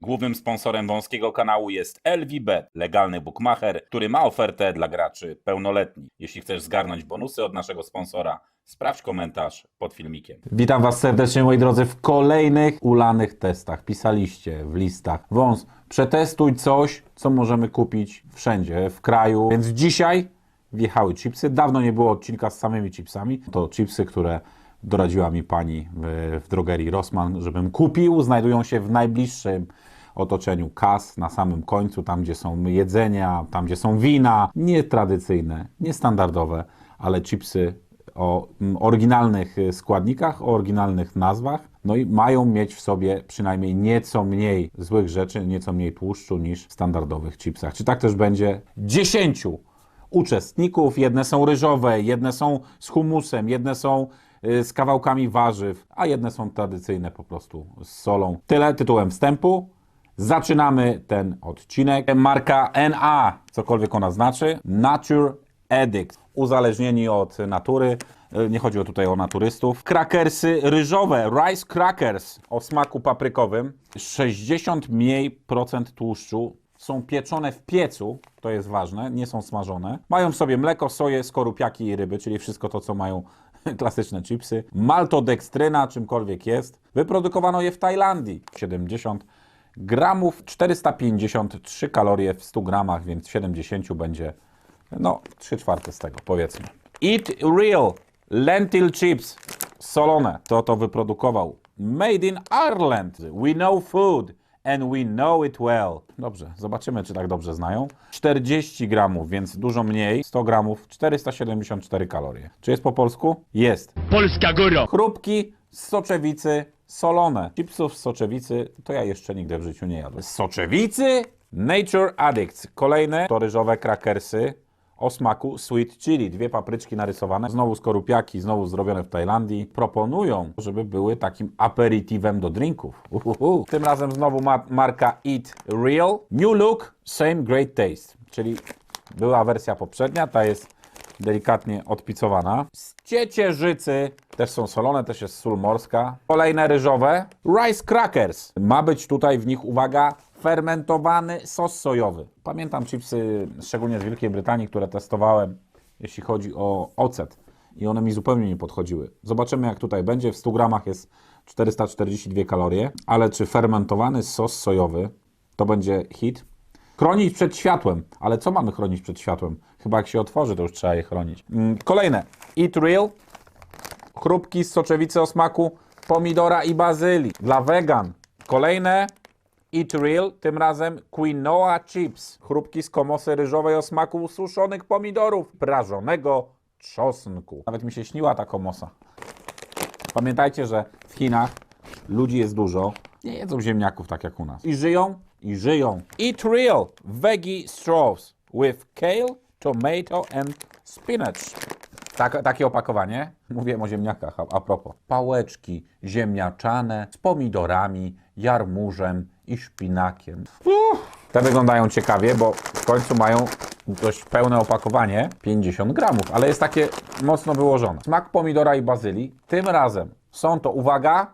Głównym sponsorem wąskiego kanału jest LVBet, legalny bookmacher, który ma ofertę dla graczy pełnoletnich. Jeśli chcesz zgarnąć bonusy od naszego sponsora, sprawdź komentarz pod filmikiem. Witam Was serdecznie, moi drodzy, w kolejnych ulanych testach. Pisaliście w listach. Wąs, przetestuj coś, co możemy kupić wszędzie w kraju. Więc dzisiaj wjechały chipsy. Dawno nie było odcinka z samymi chipsami. To chipsy, które doradziła mi pani w, drogerii Rossmann, żebym kupił. Znajdują się w najbliższym otoczeniu kas, na samym końcu, tam gdzie są jedzenia, tam gdzie są wina. Nietradycyjne, niestandardowe, ale chipsy o oryginalnych składnikach, o oryginalnych nazwach, no i mają mieć w sobie przynajmniej nieco mniej złych rzeczy, nieco mniej tłuszczu niż w standardowych chipsach. Czy tak też będzie? 10 uczestników, jedne są ryżowe, jedne są z humusem, jedne są z kawałkami warzyw, a jedne są tradycyjne po prostu z solą. Tyle tytułem wstępu. Zaczynamy ten odcinek. Marka NA, cokolwiek ona znaczy, Nature Addict. Uzależnieni od natury. Y, Nie chodzi o tutaj o naturystów. Krakersy ryżowe, rice crackers o smaku paprykowym. 60 mniej procent tłuszczu. Są pieczone w piecu, to jest ważne, nie są smażone. Mają w sobie mleko, soję, skorupiaki i ryby, czyli wszystko to, co mają klasyczne chipsy. Maltodekstryna, czymkolwiek jest. Wyprodukowano je w Tajlandii. 70 gramów, 453 kalorie w 100 gramach, więc w 70 będzie no 3 czwarte z tego, powiedzmy. Eat Real Lentil Chips solone. Kto to wyprodukował? Made in Ireland. We know food and we know it well. Dobrze, zobaczymy, czy tak dobrze znają. 40 gramów, więc dużo mniej. 100 gramów, 474 kalorie. Czy jest po polsku? Jest. Polska góro! Chrupki z soczewicy solone. Chipsów z soczewicy to ja jeszcze nigdy w życiu nie jadłem. Z soczewicy? Nature Addicts. Kolejne to ryżowe krakersy o smaku sweet chili. Dwie papryczki narysowane. Znowu skorupiaki, znowu zrobione w Tajlandii. Proponują, żeby były takim aperitiwem do drinków. Uhuhu. Tym razem znowu ma marka Eat Real. New look, same great taste. Czyli była wersja poprzednia, ta jest delikatnie odpicowana. Ciecierzycy też są solone, też jest sól morska. Kolejne ryżowe. Rice crackers. Ma być tutaj w nich, uwaga, fermentowany sos sojowy. Pamiętam chipsy, szczególnie z Wielkiej Brytanii, które testowałem, jeśli chodzi o ocet. I one mi zupełnie nie podchodziły. Zobaczymy, jak tutaj będzie. W 100 gramach jest 442 kalorie. Ale czy fermentowany sos sojowy to będzie hit? Chronić przed światłem. Ale co mamy chronić przed światłem? Chyba jak się otworzy, to już trzeba je chronić. Mm, Kolejne. Eat Real. Chrupki z soczewicy o smaku pomidora i bazylii. Dla wegan. Kolejne. Eat Real. Tym razem quinoa chips. Chrupki z komosy ryżowej o smaku suszonych pomidorów. Prażonego trzosnku. Nawet mi się śniła ta komosa. Pamiętajcie, że w Chinach ludzi jest dużo. Nie jedzą ziemniaków tak jak u nas. I żyją, i żyją. Eat real veggie straws with kale, tomato and spinach. Tak, takie opakowanie. Mówiłem o ziemniakach, a, a propos. Pałeczki ziemniaczane z pomidorami, jarmużem i szpinakiem. Uff, te wyglądają ciekawie, bo w końcu mają dość pełne opakowanie, 50 gramów, ale jest takie mocno wyłożone. Smak pomidora i bazylii. Tym razem są to, uwaga,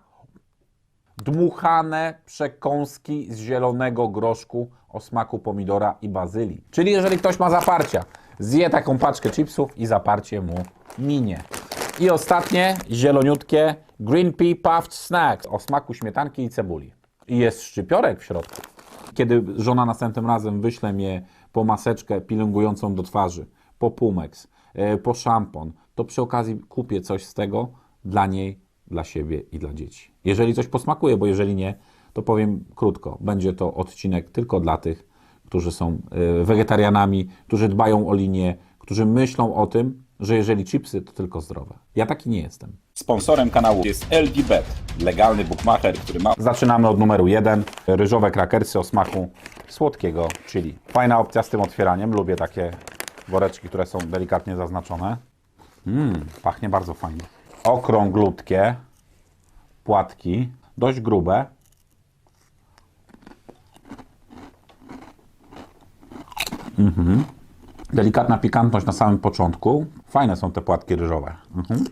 dmuchane przekąski z zielonego groszku o smaku pomidora i bazylii. Czyli jeżeli ktoś ma zaparcia, zje taką paczkę chipsów i zaparcie mu minie. I ostatnie, zieloniutkie Green Pea Puffed Snacks o smaku śmietanki i cebuli. I jest szczypiorek w środku. Kiedy żona następnym razem wyśle mnie po maseczkę pielęgnującą do twarzy, po Pumex, e, po szampon, to przy okazji kupię coś z tego dla niej, dla siebie i dla dzieci. Jeżeli coś posmakuje, bo jeżeli nie, to powiem krótko. Będzie to odcinek tylko dla tych, którzy są e, wegetarianami, którzy dbają o linię, którzy myślą o tym, że jeżeli chipsy, to tylko zdrowe. Ja taki nie jestem. Sponsorem kanału jest LVBet, legalny bookmacher, który ma Zaczynamy od numeru jeden. Ryżowe krakersy o smaku słodkiego chili. Fajna opcja z tym otwieraniem. Lubię takie woreczki, które są delikatnie zaznaczone. Mmm, pachnie bardzo fajnie. Okrąglutkie płatki, dość grube. Mhm. Delikatna pikantność na samym początku. Fajne są te płatki ryżowe. Mhm.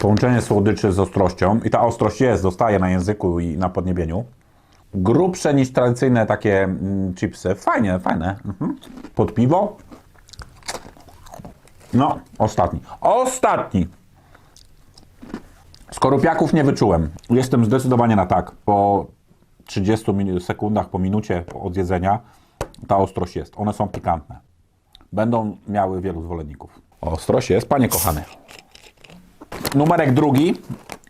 Połączenie słodyczy z ostrością i ta ostrość jest, zostaje na języku i na podniebieniu. grubsze niż tradycyjne takie mm, chipsy. Fajnie, fajne. Mhm. Pod piwo. No, ostatni. Ostatni. Skorupiaków nie wyczułem. Jestem zdecydowanie na tak. Po 30 min- sekundach, po minucie od jedzenia ta ostrość jest. One są pikantne. Będą miały wielu zwolenników. Ostrość jest, panie kochany. Numerek drugi.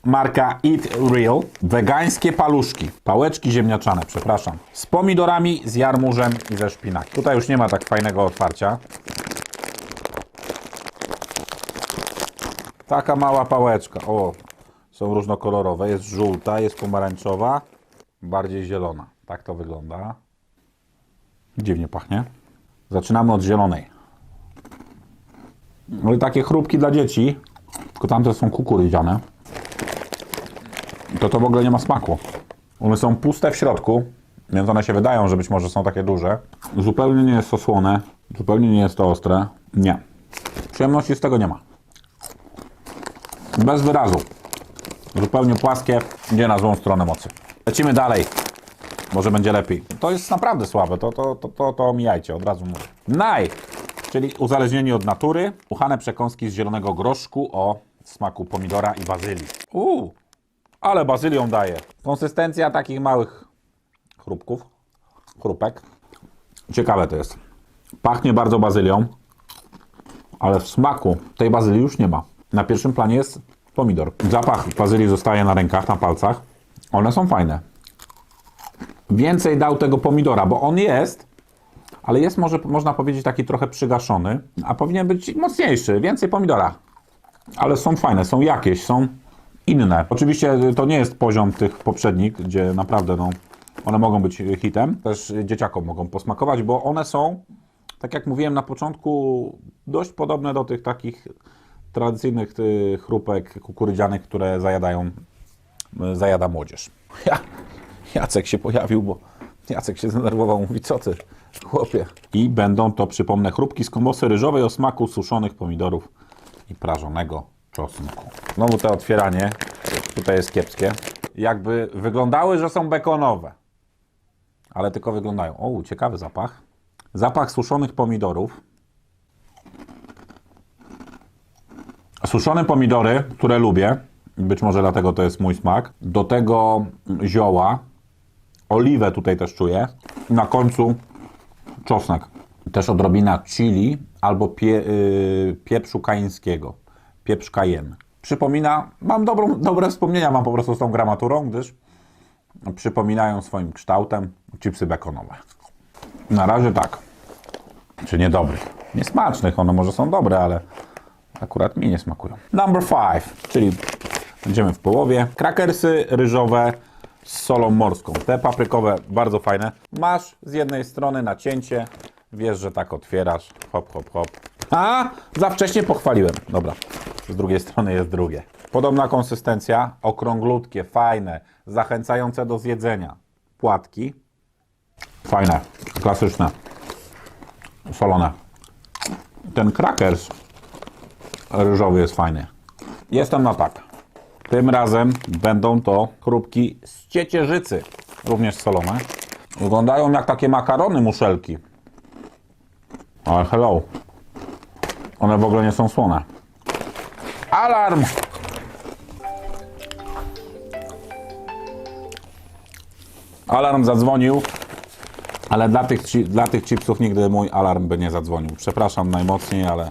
Marka Eat Real. Wegańskie paluszki. Pałeczki ziemniaczane, przepraszam. Z pomidorami, z jarmużem i ze szpinak. Tutaj już nie ma tak fajnego otwarcia. Taka mała pałeczka. O, są różnokolorowe. Jest żółta, jest pomarańczowa, bardziej zielona. Tak to wygląda. Dziwnie pachnie. Zaczynamy od zielonej. No i takie chrupki dla dzieci, tylko tamte są kukurydziane. To to w ogóle nie ma smaku. One są puste w środku, więc one się wydają, że być może są takie duże. Zupełnie nie jest to słone, zupełnie nie jest to ostre. Nie. Przyjemności z tego nie ma. Bez wyrazu. Zupełnie płaskie, idzie na złą stronę mocy. Lecimy dalej. Może będzie lepiej. To jest naprawdę słabe, to, to, to, to, to omijajcie, od razu mówię. Naj, czyli uzależnieni od natury, uchane przekąski z zielonego groszku o smaku pomidora i bazylii. Uuu, ale bazylią daje. Konsystencja takich małych chrupków, chrupek. Ciekawe to jest. Pachnie bardzo bazylią, ale w smaku tej bazylii już nie ma. Na pierwszym planie jest pomidor. Zapach bazylii zostaje na rękach, na palcach. One są fajne. Więcej dał tego pomidora, bo on jest, ale jest może można powiedzieć taki trochę przygaszony, a powinien być mocniejszy, więcej pomidora. Ale są fajne, są jakieś, są inne. Oczywiście to nie jest poziom tych poprzednich, gdzie naprawdę no, one mogą być hitem. Też dzieciakom mogą posmakować, bo one są, tak jak mówiłem na początku, dość podobne do tych takich tradycyjnych chrupek kukurydzianych, które zajadają, zajada młodzież. Ja, Jacek się pojawił, bo Jacek się zdenerwował, mówi, co ty, chłopie. I będą to, przypomnę, chrupki z kombosy ryżowej o smaku suszonych pomidorów i prażonego czosnku. Znowu to otwieranie, tutaj jest kiepskie. Jakby wyglądały, że są bekonowe, ale tylko wyglądają. O, ciekawy zapach. Zapach suszonych pomidorów. Suszone pomidory, które lubię, być może dlatego to jest mój smak. Do tego zioła, oliwę tutaj też czuję. Na końcu czosnek. Też odrobina chili albo pie, yy, pieprzu kajeńskiego. Pieprz kajen. Przypomina, mam dobrą, dobre wspomnienia mam po prostu z tą gramaturą, gdyż przypominają swoim kształtem chipsy bekonowe. Na razie tak. Czy niedobrych. Niesmacznych, one może są dobre, ale akurat mi nie smakują. Number five, czyli będziemy w połowie. Krakersy ryżowe z solą morską. Te paprykowe bardzo fajne. Masz z jednej strony nacięcie, wiesz, że tak otwierasz, hop, hop, hop. A, za wcześnie pochwaliłem. Dobra, z drugiej strony jest drugie. Podobna konsystencja, okrąglutkie, fajne, zachęcające do zjedzenia. Płatki. Fajne, klasyczne, solone. Ten krakers ryżowy jest fajny. Jestem na tak. Tym razem będą to chrupki z ciecierzycy, również solone. Wyglądają jak takie makarony muszelki. Ale hello. One w ogóle nie są słone. Alarm! Alarm zadzwonił, ale dla tych, dla tych chipsów nigdy mój alarm by nie zadzwonił. Przepraszam najmocniej, ale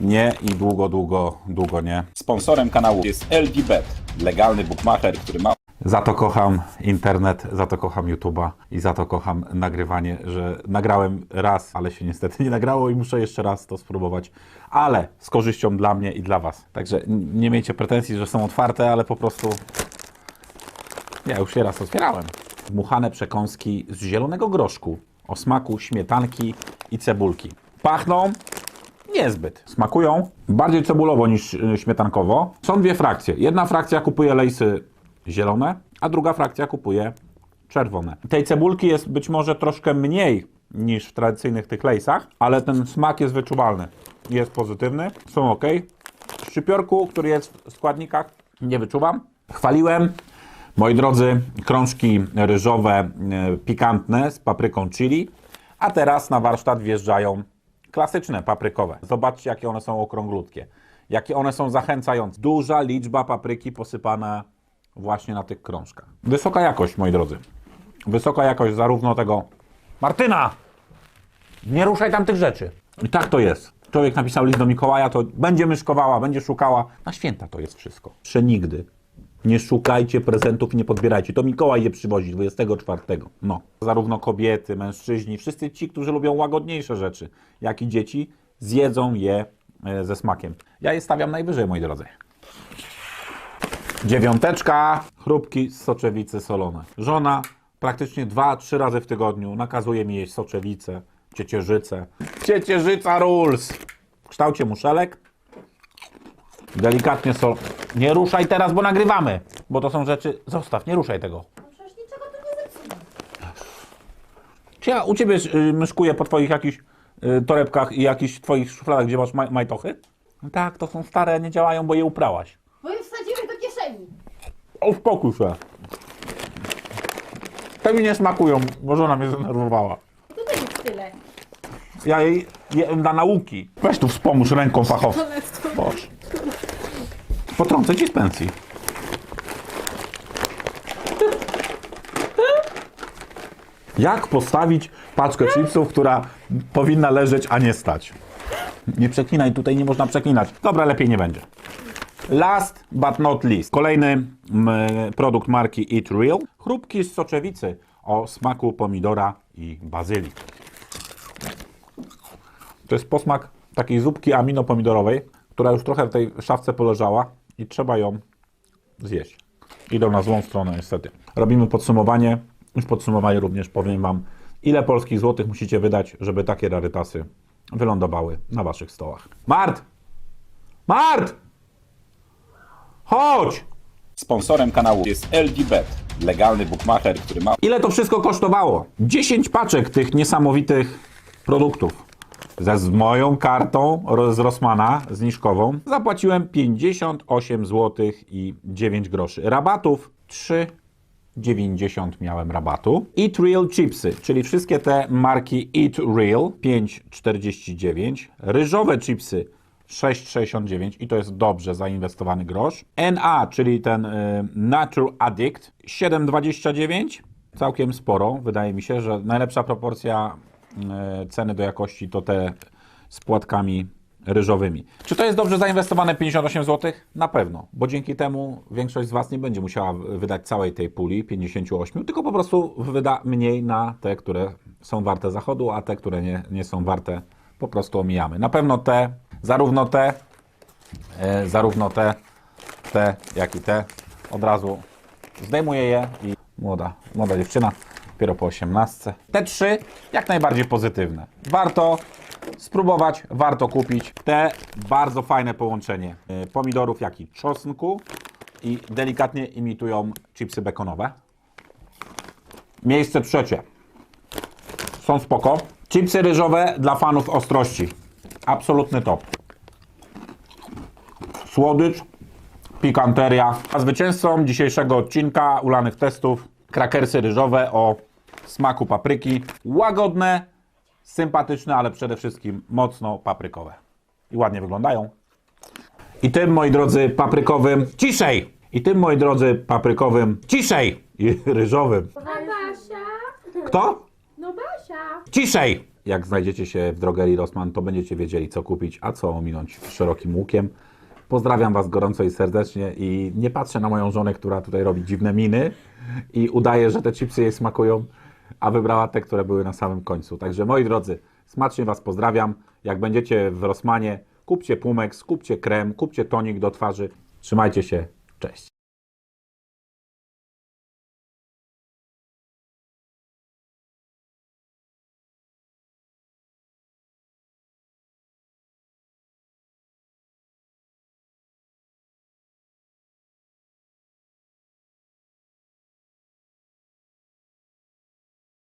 nie i długo, długo, długo nie. Sponsorem kanału jest LGBet, legalny bookmacher, który ma Za to kocham internet, za to kocham YouTube'a i za to kocham nagrywanie, że nagrałem raz, ale się niestety nie nagrało i muszę jeszcze raz to spróbować, ale z korzyścią dla mnie i dla Was. Także nie miejcie pretensji, że są otwarte, ale po prostu ja już się raz otwierałem. Dmuchane przekąski z zielonego groszku o smaku śmietanki i cebulki. Pachną Niezbyt. Smakują bardziej cebulowo niż y, śmietankowo. Są dwie frakcje. Jedna frakcja kupuje lejsy zielone, a druga frakcja kupuje czerwone. Tej cebulki jest być może troszkę mniej niż w tradycyjnych tych lejsach, ale ten smak jest wyczuwalny. Jest pozytywny, są ok. Szczypiorku, który jest w składnikach, nie wyczuwam. Chwaliłem Moi drodzy, krążki ryżowe e, pikantne z papryką chili, a teraz na warsztat wjeżdżają klasyczne paprykowe. Zobaczcie, jakie one są okrąglutkie, jakie one są zachęcające. Duża liczba papryki posypana właśnie na tych krążkach. Wysoka jakość, moi drodzy. Wysoka jakość zarówno tego... Martyna! Nie ruszaj tam tych rzeczy. I tak to jest. Człowiek napisał list do Mikołaja, to będzie myszkowała, będzie szukała. Na święta to jest wszystko. Przenigdy. Nie szukajcie prezentów i nie podbierajcie. To Mikołaj je przywozi 24. No. Zarówno kobiety, mężczyźni, wszyscy ci, którzy lubią łagodniejsze rzeczy, jak i dzieci, zjedzą je e, ze smakiem. Ja je stawiam najwyżej, moi drodzy. Dziewiąteczka, chrupki z soczewicy solone. Żona praktycznie dwa, trzy razy w tygodniu nakazuje mi jeść soczewice, ciecierzycę. Ciecierzyca rules! W kształcie muszelek. Delikatnie sol... Nie ruszaj teraz, bo nagrywamy! Bo to są rzeczy... Zostaw, nie ruszaj tego. Przecież niczego tu nie. Czy ja u Ciebie y, myszkuję po Twoich jakichś y, torebkach i jakichś Twoich szufladach, gdzie masz maj majtochy? No tak, to są stare, nie działają, bo je uprałaś. Bo je wsadziłem do kieszeni. Uspokój się. Te mi nie smakują, bo żona mnie zdenerwowała. Tutaj jest tyle. Ja jej jem dla nauki. Weź tu wspomóż ręką fachowcą. Boże. Potrącę ci z pensji. Jak postawić paczkę chipsów, która powinna leżeć, a nie stać? Nie przeklinaj, tutaj nie można przeklinać. Dobra, lepiej nie będzie. Last but not least. Kolejny mm, produkt marki Eat Real. Chrupki z soczewicy o smaku pomidora i bazylii. To jest posmak takiej zupki amino-pomidorowej, która już trochę w tej szafce poleżała i trzeba ją zjeść. Idą na złą stronę niestety. Robimy podsumowanie. W podsumowaniu również powiem Wam, ile polskich złotych musicie wydać, żeby takie rarytasy wylądowały na Waszych stołach. Mart! Mart! Chodź! Sponsorem kanału jest LGBet, legalny bookmacher, który ma Ile to wszystko kosztowało? 10 paczek tych niesamowitych produktów. Ze z moją kartą z Rossmana zniżkową zapłaciłem 58 zł i 9 groszy. Rabatów 3,90 miałem rabatu. Eat Real Chipsy, czyli wszystkie te marki Eat Real 5,49. Ryżowe chipsy 6,69 i to jest dobrze zainwestowany grosz. NA, czyli ten y, Natural Addict 7,29. Całkiem sporo. Wydaje mi się, że najlepsza proporcja ceny do jakości to te z płatkami ryżowymi. Czy to jest dobrze zainwestowane 58 zł? Na pewno, bo dzięki temu większość z Was nie będzie musiała wydać całej tej puli 58, tylko po prostu wyda mniej na te, które są warte zachodu, a te, które nie, nie są warte, po prostu omijamy. Na pewno te, zarówno te, e, zarówno te, te, jak i te, od razu zdejmuję je i młoda, młoda dziewczyna, dopiero po 18. Te trzy jak najbardziej pozytywne. Warto spróbować, warto kupić. Te bardzo fajne połączenie e, pomidorów, jak i czosnku i delikatnie imitują chipsy bekonowe. Miejsce trzecie. Są spoko. Chipsy ryżowe dla fanów ostrości. Absolutny top. Słodycz, pikanteria. A zwycięzcą dzisiejszego odcinka ulanych testów krakersy ryżowe o smaku papryki. Łagodne, sympatyczne, ale przede wszystkim mocno paprykowe. I ładnie wyglądają. I tym, moi drodzy, paprykowym ciszej! I tym, moi drodzy, paprykowym ciszej! I ryżowym. A Basia? Kto? No Basia. Ciszej! Jak znajdziecie się w drogerii Rossmann, to będziecie wiedzieli, co kupić, a co ominąć szerokim łukiem. Pozdrawiam Was gorąco i serdecznie i nie patrzę na moją żonę, która tutaj robi dziwne miny i udaje, że te chipsy jej smakują, a wybrała te, które były na samym końcu. Także moi drodzy, smacznie Was pozdrawiam. Jak będziecie w Rossmanie, kupcie Pumex, kupcie krem, kupcie tonik do twarzy. Trzymajcie się, cześć.